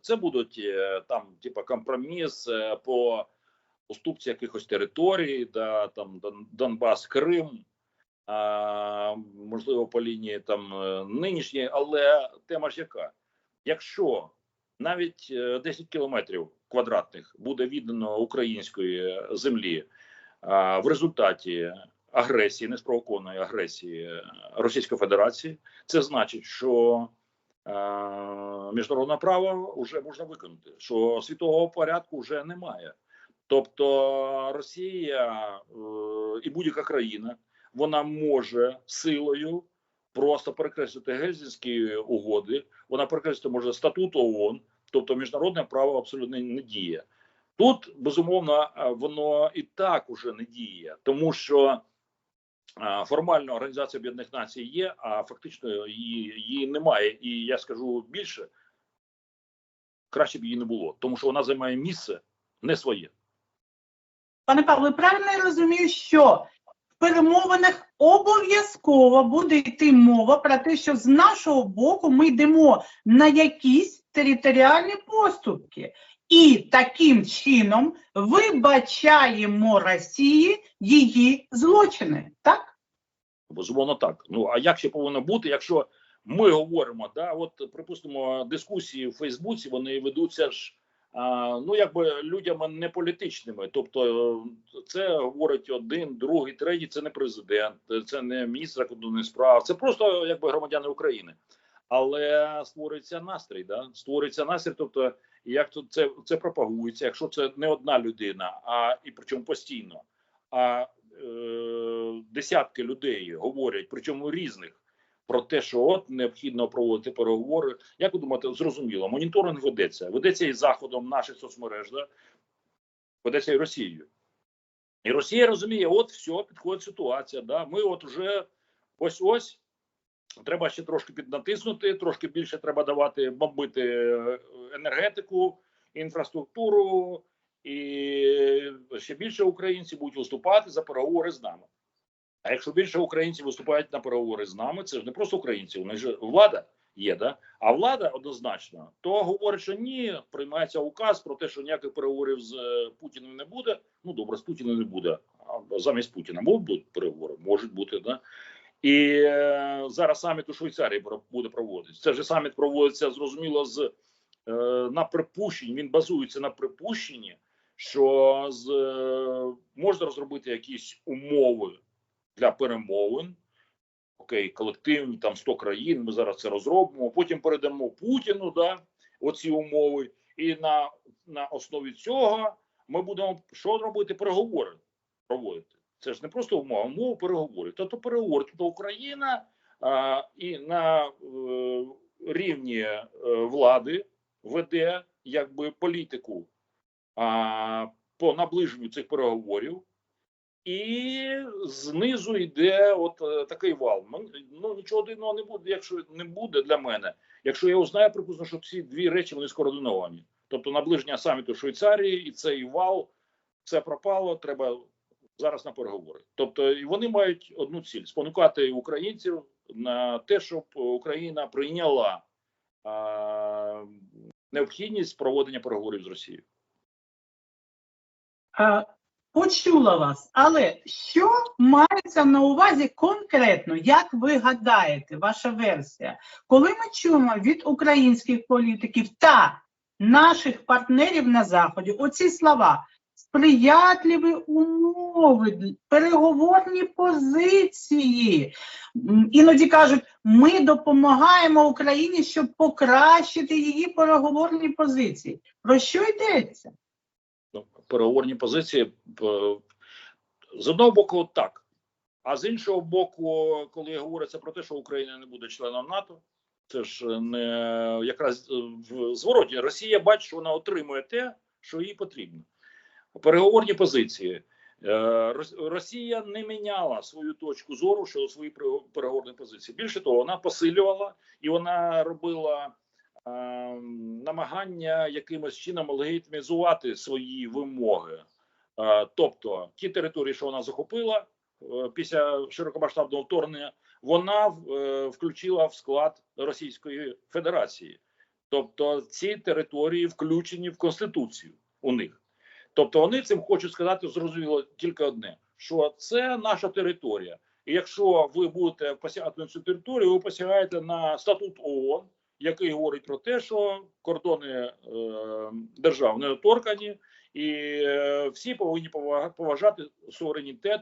Це будуть е, там, типа, компроміс е, по уступці якихось територій, да, там Донбас, Крим, а, можливо, по лінії там е, нинішньої, але тема ж яка? Якщо навіть е, 10 кілометрів квадратних буде віддано української землі а, в результаті агресії, неспровокованої агресії Російської Федерації, це значить, що міжнародне право вже можна виконати, що світового порядку вже немає. Тобто Росія е, і будь-яка країна вона може силою просто перекреслити Гельсінські угоди, вона перекреслити може статут ООН, тобто міжнародне право абсолютно не діє. Тут безумовно е, воно і так уже не діє, тому що е, формально Організація Об'єднаних Націй є, а фактично її, її немає. І я скажу більше, краще б її не було, тому що вона займає місце не своє. Пане Павло, правильно я розумію, що в перемовинах обов'язково буде йти мова про те, що з нашого боку ми йдемо на якісь територіальні поступки. І таким чином вибачаємо Росії її злочини, так? Безумовно, так. Ну а як ще повинно бути, якщо ми говоримо, да, от припустимо, дискусії в Фейсбуці, вони ведуться ж. А, ну, якби людями не політичними, тобто е, це говорить один, другий, третій. Це не президент, це не міністр закордонних справ, це просто якби громадяни України. Але створюється настрій, да створюється настрій. Тобто, як тут це це пропагується, якщо це не одна людина, а і причому постійно, а е, десятки людей говорять, причому різних, про те, що от необхідно проводити переговори. Як ви думаєте, зрозуміло, моніторинг ведеться, ведеться і заходом наших соцмереж, да? ведеться і Росією. І Росія розуміє, от все, підходить ситуація. Да? Ми от вже ось ось. Треба ще трошки піднатиснути, трошки більше треба давати бомбити е, енергетику, інфраструктуру, і ще більше українців будуть виступати за переговори з нами. А якщо більше українців виступають на переговори з нами, це ж не просто українці, вони ж влада є, да? А влада однозначно то говорить, що ні, приймається указ про те, що ніяких переговорів з е, Путіним не буде. Ну добре, з Путіним не буде. А замість Путіна можуть бути переговори, можуть бути, да. І е, зараз саміт у Швейцарії буде проводитися. Це ж саміт проводиться зрозуміло з е, на припущенні. Він базується на припущенні, що з е, можна розробити якісь умови для перемовин. Окей, колективні там 100 країн. Ми зараз це розробимо. Потім передамо Путіну, да, оці умови, і на, на основі цього ми будемо що робити? Переговори проводити. Це ж не просто умова, а умови переговорів. Тобто переговори, тобто Україна а, і на е, рівні е, влади веде якби політику а, по наближенню цих переговорів. І знизу йде от е, такий вал. Ну нічого дивного не буде, якщо не буде для мене. Якщо я узнаю, припустимо, що ці дві речі вони скоординовані. Тобто наближення саміту Швейцарії і цей вал, це пропало. Треба зараз на переговори. Тобто, вони мають одну ціль: спонукати українців на те, щоб Україна прийняла а, необхідність проводення переговорів з Росією. Е, Почула вас, але що мається на увазі конкретно, як ви гадаєте, ваша версія, коли ми чуємо від українських політиків та наших партнерів на заході оці слова сприятливі умови, переговорні позиції. Іноді кажуть, ми допомагаємо Україні, щоб покращити її переговорні позиції. Про що йдеться? ну, переговорні позиції е, з одного боку так. А з іншого боку, коли говориться про те, що Україна не буде членом НАТО, це ж не якраз е, в звороті. Росія бачить, що вона отримує те, що їй потрібно. Переговорні позиції. Е, Росія не міняла свою точку зору щодо своїх пере- переговорних позицій. Більше того, вона посилювала і вона робила е, намагання якимось чином легітимізувати свої вимоги. Е, тобто, ті території, що вона захопила е, після широкомасштабного вторгнення, вона е, включила в склад Російської Федерації. Тобто ці території включені в конституцію у них. Тобто вони цим хочуть сказати зрозуміло тільки одне: що це наша територія. І якщо ви будете посягати на цю територію, ви посягаєте на статут ООН, який говорить про те, що кордони е, держав недоторкані, і е, всі повинні поважати суверенітет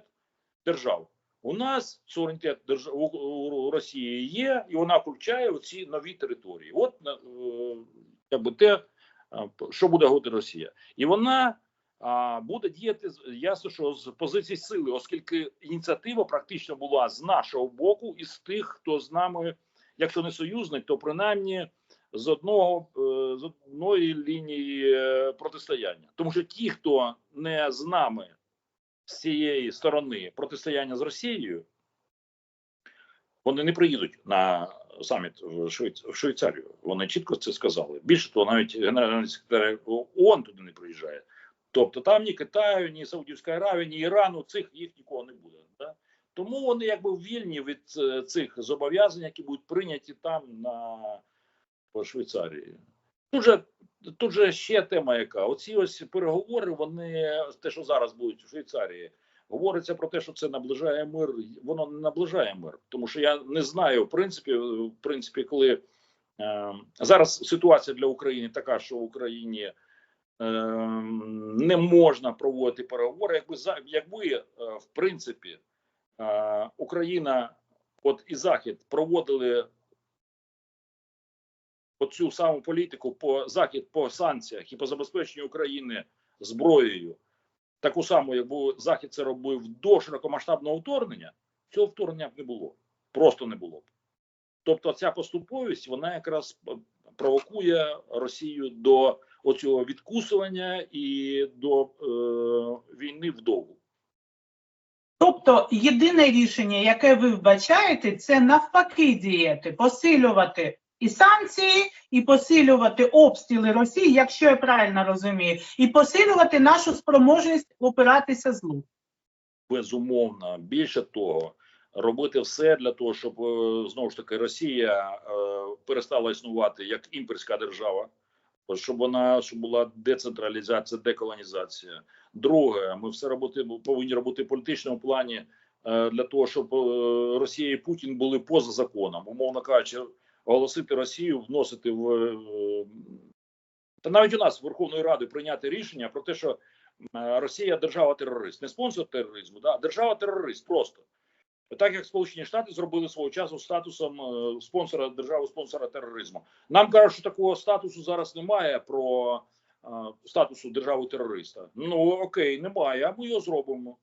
держав. У нас суверенітет держав у, Росії є, і вона включає ці нові території. От е, якби те, е, що буде говорити Росія, і вона а, буде діяти ясно, що з позиції сили, оскільки ініціатива практично була з нашого боку і з тих, хто з нами, якщо не союзник, то принаймні з одного е, з одної лінії е, протистояння, тому що ті, хто не з нами з цієї сторони протистояння з Росією, вони не приїдуть на саміт в Швейцарію. Вони чітко це сказали. Більше того, навіть генеральний секретар ООН туди не приїжджає. Тобто там ні Китаю, ні Саудівської Аравії, ні Ірану, цих їх нікого не буде. Да? Тому вони якби вільні від е, цих зобов'язань, які будуть прийняті там на в Швейцарії. Тут же, тут же ще тема, яка оці ось переговори, вони те, що зараз будуть в Швейцарії, говориться про те, що це наближає мир. Воно не наближає мир, тому що я не знаю, в принципі, в принципі, коли е, зараз ситуація для України така, що в Україні не можна проводити переговори, якби за якби е, в принципі е, Україна, от і Захід проводили оцю саму політику по захід по санкціях і по забезпеченню України зброєю, таку саму, якби захід це робив до широкомасштабного вторгнення, цього вторгнення б не було. Просто не було б. Тобто, ця поступовість вона якраз провокує Росію до оцього відкусування і до е, війни вдовгу. Тобто єдине рішення, яке ви вбачаєте, це навпаки діяти, посилювати і санкції, і посилювати обстріли Росії, якщо я правильно розумію, і посилювати нашу спроможність опиратися злу. безумовно. Більше того, робити все для того, щоб е, знову ж таки Росія е, перестала існувати як імперська держава, щоб вона щоб була децентралізація, деколонізація. Друге, ми все робити повинні робити в політичному плані е, для того, щоб е, Росія і Путін були поза законом, умовно кажучи, оголосити Росію, вносити в е, та навіть у нас Верховною Радою прийняти рішення про те, що Росія держава терорист, не спонсор тероризму, да держава терорист просто так як Сполучені Штати зробили свого часу статусом е, спонсора держави спонсора тероризму. Нам кажуть, що такого статусу зараз немає про е, статусу держави терориста. Ну окей, немає. А ми його зробимо.